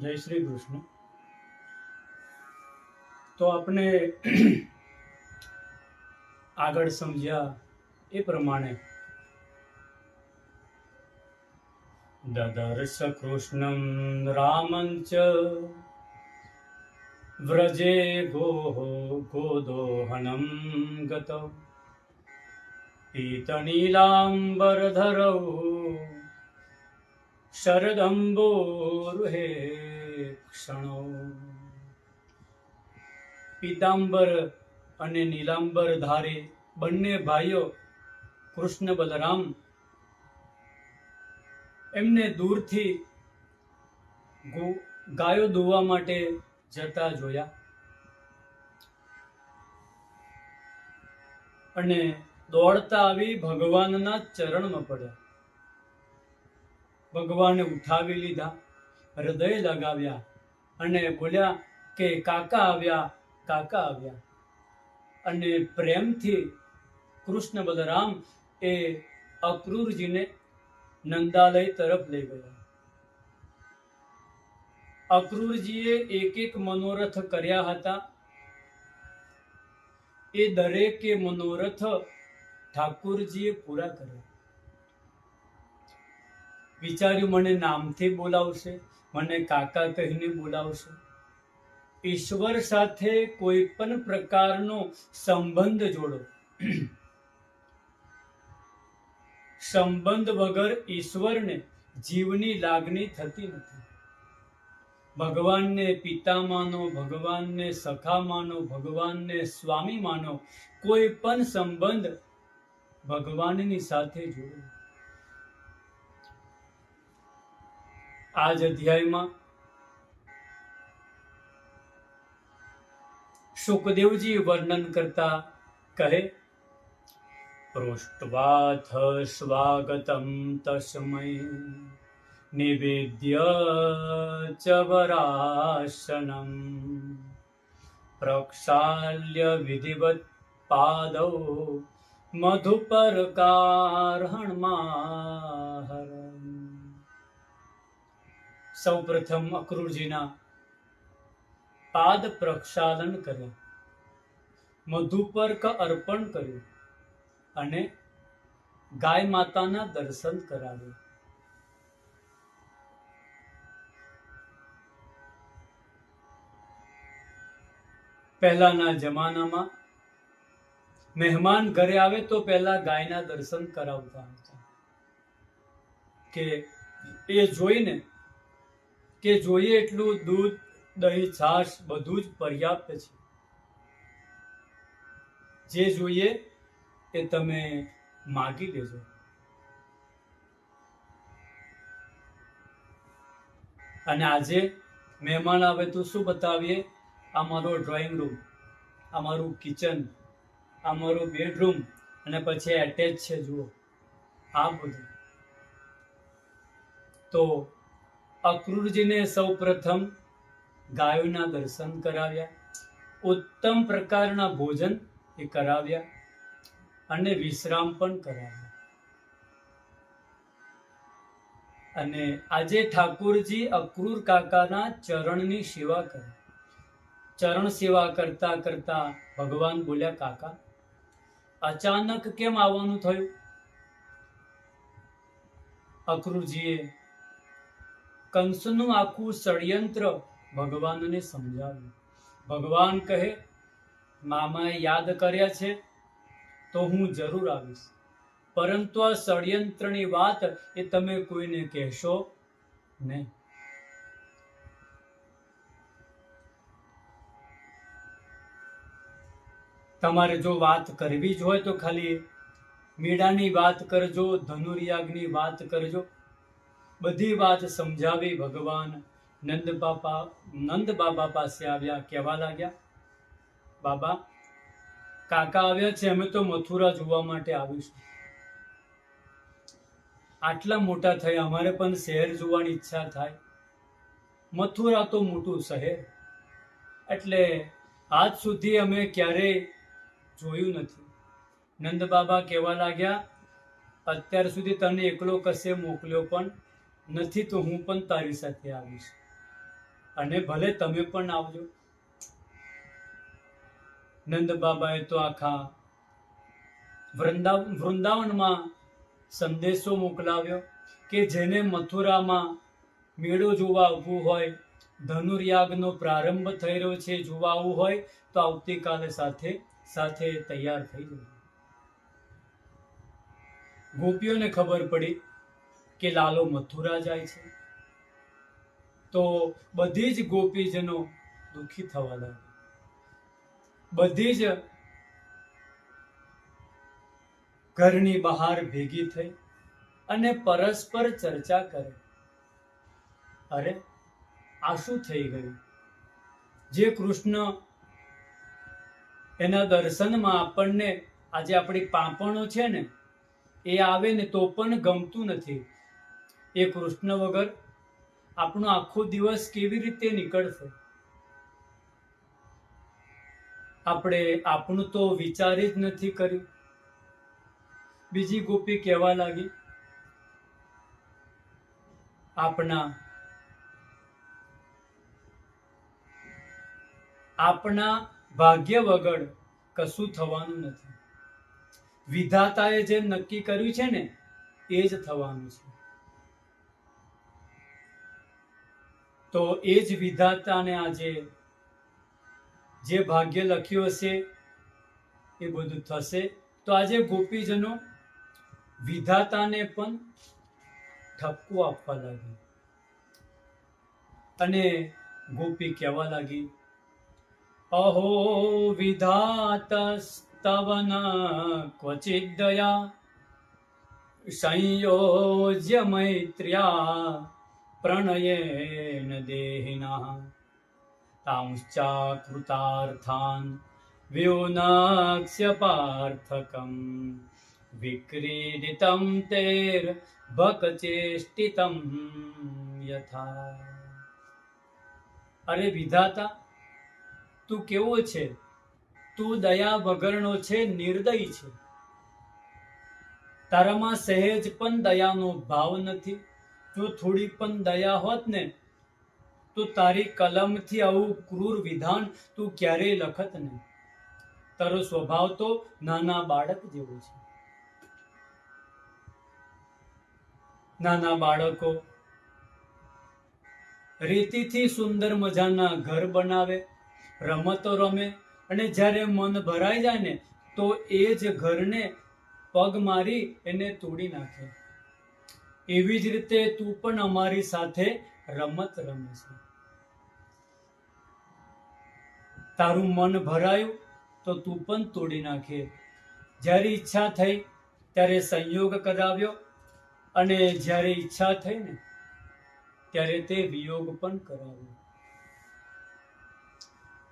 જય શ્રી કૃષ્ણ. તો આપણે આગળ સમજ્યા એ પ્રમાણે દદર્શ કૃષ્ણમ રામંચ વ્રજે ગો ગોદોહનમ ગત. પીતનીલાંબરધરૌ. શરદંબોરુહે ક્ષણો પીતાંબર અને નીલાંબર ધારી બંને ભાઈઓ કૃષ્ણ બલરામ એમને દૂરથી ગાયો દોવા માટે જતા જોયા. અને દોડતા આવી ભગવાનના ચરણમાં પડ્યા. ભગવાને ઉઠાવી લીધા, હૃદય લગાવ્યા અને બોલ્યા કે, કાકા આવ્યા કાકા આવ્યા. અને પ્રેમથી કૃષ્ણ બલરામ એ અક્રૂરજીને નંદાલય તરફ લઈ ગયા. અક્રૂરજીએ એક એક મનોરથ કર્યા હતા. એ દરેકે મનોરથ ઠાકુરજીએ પૂરા કર્યા. વિચાર્યું, મને નામથી બોલાવશે, મને કાકા કહીને બોલાવશે. ઈશ્વર સાથે કોઈ પણ પ્રકારનો સંબંધ જોડો. સંબંધ વગર ઈશ્વરને જીવની લાગણી થતી નથી. ભગવાનને પિતા માનો, ભગવાનને સખા માનો, ભગવાનને સ્વામી માનો, કોઈ પણ સંબંધ ભગવાનની સાથે જોડો. આ જ અધ્યાયમાં સુખદેવજી વર્ણન કરતા કહે પૃષ્ઠવાથ સ્વાગતમ તસ્મય નિવેદ્ય ચવરાસનમ પ્રક્ષાલ્ય વિધિવત પાદૌ મધુપરકારહણમાહરમ સૌ પ્રથમ અક્રૂરજીના પાદ પ્રક્ષાલન કર્યા. મધુપર્ક અર્પણ કર્યું અને ગાય માતાના દર્શન કરાવ્યા. પહેલાના જમાનામાં મહેમાન ઘરે આવે તો પહેલા ગાયના દર્શન કરાવતા હતા. કે એ જોઈને કે જોઈએ એટલું દૂધ, દહીં, છાશ બધું જ પર્યાપ્ત છે. જે જોઈએ એ તમે માગી લેજો. અને આજે મહેમાન આવે તો શું બતાવીએ? આ મારો ડ્રોઈંગ રૂમ આ મારું કિચન આ મારું બેડરૂમ અને પછી એટેચ છે, જુઓ. આ બધું. તો અક્રૂરજીને સૌ પ્રથમ ગાયોના દર્શન કરાવ્યા. ઉત્તમ પ્રકારના ભોજન એ કરાવ્યા અને વિશ્રામ પણ કરાવ્યા. અને આજે ઠાકુરજી અક્રૂર કાકાના ચરણની સેવા કરે. ચરણ સેવા કરતા કરતા ભગવાન બોલ્યા, કાકા, અચાનક કેમ આવવાનું થયું? અક્રૂરજીએ કંસનું આખું ષડયંત્ર ભગવાનને સમજાવ્યું. ભગવાન કહે, મામાએ યાદ કર્યા છે, તો હું જરૂર આવીશ. પરંતુ આ ષડયંત્રની વાત એ તમે કોઈને કહેશો નહીં. તમારે જો વાત કરવી જ હોય તો ખાલી મીડાની વાત કરજો, ધનુર્યાગની વાત કરજો. બધી વાત સમજાવી ભગવાન. નંદ બાપા, નંદ બાબા પાસે આવ્યા, કહેવા લાગ્યા, બાબા, કાકા આવ્યા છે, અમે તો મથુરા જોવા માટે આવીશું આટલા મોટા થયા, અમારે પણ શહેર જોવાની ઈચ્છા થાય. મથુરા તો મોટું શહેર. એટલે આજ સુધી અમે ક્યારેય જોયું નથી. નંદ બાબા કહેવા લાગ્યા, અત્યાર સુધી તને એકલો કશે મોકલ્યો પણ નથી તો હું પણ તારી સાથે આવીશ. અને ભલે તમે પણ આવજો. નંદ બાબાએ તો આખા વૃંદાવન વૃંદાવનમાં સંદેશો મોકલાવ્યો કે જેને મથુરામાં મેળો જોવા આવવું હોય, ધનુર્યાગનો પ્રારંભ થઈ રહ્યો છે, જોવા આવવું હોય, તો આવતીકાલે સાથે સાથે તૈયાર થઈ જવું ગોપીઓને ખબર પડી કે લાલો મથુરા જાય છે? તો બધી જ ગોપીજનો દુઃખી થવા લાગી બધી જ ઘરની બહાર ભેગી થઈ અને પરસ્પર ચર્ચા કરે. અરે, આ શું થઈ ગયું? જે કૃષ્ણ એના દર્શનમાં આપણને આજે આપણી પાપણો છે ને, એ આવે ને તો પણ ગમતું નથી. એ કૃષ્ણ વગર આપણો આખો દિવસ કેવી રીતે નીકળશે? આપણે આપણું તો વિચારી જ નથી કર્યું. બીજી ગોપી કહેવા લાગી, આપણા આપણા ભાગ્ય વગર કશું થવાનું નથી. વિધાતાએ જે નક્કી કર્યું છે ને, એ જ થવાનું છે. તો એ જ વિધાતાને આજે જે ભાગ્ય લખ્યું હશે, એ બધું થશે. તો આજે ગોપીજનો વિધાતાને પણ ઠપકો આપવા લાગી અને ગોપી કહેવા લાગી, અહો વિધાતસ્તવન ક્વચિત દયા સંયોજ્ય મૈત્ર્યા પ્રણયેન દેહિના तांश्चाकृतार्थान् व्योनाक्ष्य पार्थकम् विक्रीडितं તેર यथा। અરે વિધાતા તું કેવો છે? તું દયા વગરનો છે, નિર્દય છે. તારામાં સહેજ પણ દયાનો ભાવ નથી. જો થોડી પણ દયા હોત ને, તો તારી કલમથી આવું ક્રૂર વિધાન તું ક્યારેય લખત નહીં. તારો સ્વભાવ તો નાના બાળક જેવો છે. નાના બાળકો, રેતીથી સુંદર મજાના ઘર બનાવે, રમતો રમે અને જ્યારે મન ભરાઈ જાય ને, તો એ જ ઘરને પગ મારી એને તોડી નાખે. એવી જ રીતે તું પણ અમારી સાથે રમત રમે છે તારું મન ભરાયું તો તું પણ તોડી નાખે. જ્યારે ઈચ્છા થઈ ત્યારે સંયોગ કરાવ્યો અને જ્યારે ઈચ્છા થઈ ને ત્યારે તે વિયોગ પણ કરાવ્યો.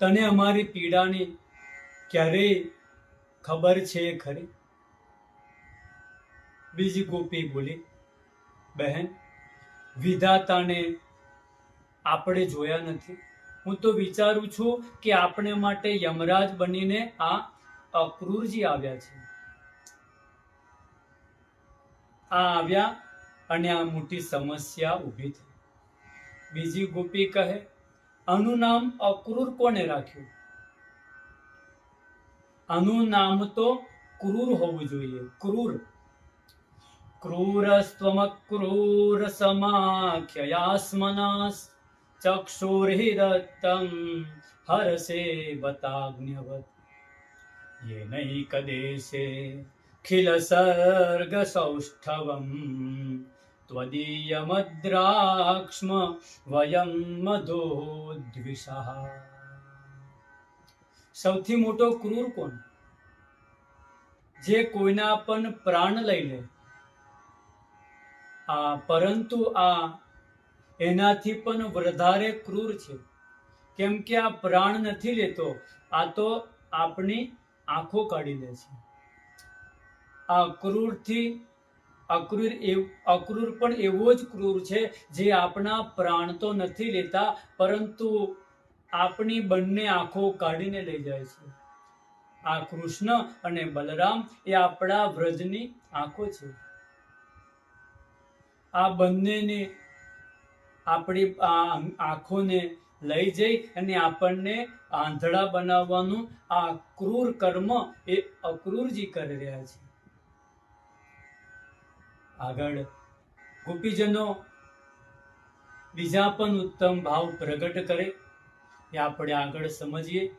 તને અમારી પીડાની ક્યારેય ખબર છે ખરી? બીજી ગોપી બોલી બહેન, વિધાતાને આપણે જોયા નથી. હું તો વિચારું છું કે આપણે માટે યમરાજ બનીને આ અક્રૂરજી આવ્યા છે. આ આવ્યા અને આ મોટી સમસ્યા ઊભી થઈ. બીજી ગોપી કહે, આનું નામ અક્રૂર કોને રાખ્યું? આનું નામ તો ક્રૂર હોવું જોઈએ, ક્રૂર. ક્રૂરસ્ત્વમક્રૂર સમાખ્યયાસ્મનાસ ચક્ષુર્હિદત્તમ હરસે બતાગ્ન્યવત येनैकदेशे खिल सर्ग सौष्ठवम् त्वदीयमद्राक्ष्म વયમ મધોદ્વિષા સૌથી મોટો ક્રૂર કોણ જે કોઈના પણ પ્રાણ લઈ લે પરંતુ આ એનાથી પણ વધારે ક્રૂર છે. કેમ કે આ પ્રાણ નથી લેતો, આ તો આપણી આંખો કાઢી લે છે. આ ક્રૂરથી અક્રૂર અક્રૂર પણ એવો જ ક્રૂર છે જે આપણા પ્રાણ તો નથી લેતા, પરંતુ આપણી બંને આંખો કાઢીને લઈ જાય છે. આ કૃષ્ણ અને બલરામ એ આપણા વ્રજની આંખો છે. આ બંનેને આપણી આંખોને લઈ જઈ અને આપણને આંધળા બનાવવાનું આ ક્રૂર કર્મ એ અક્રૂરજી કરી રહ્યા છે. આગળ ગોપીજનો બીજા પણ ઉત્તમ ભાવ પ્રગટ કરે. એ આપણે આગળ સમજીએ.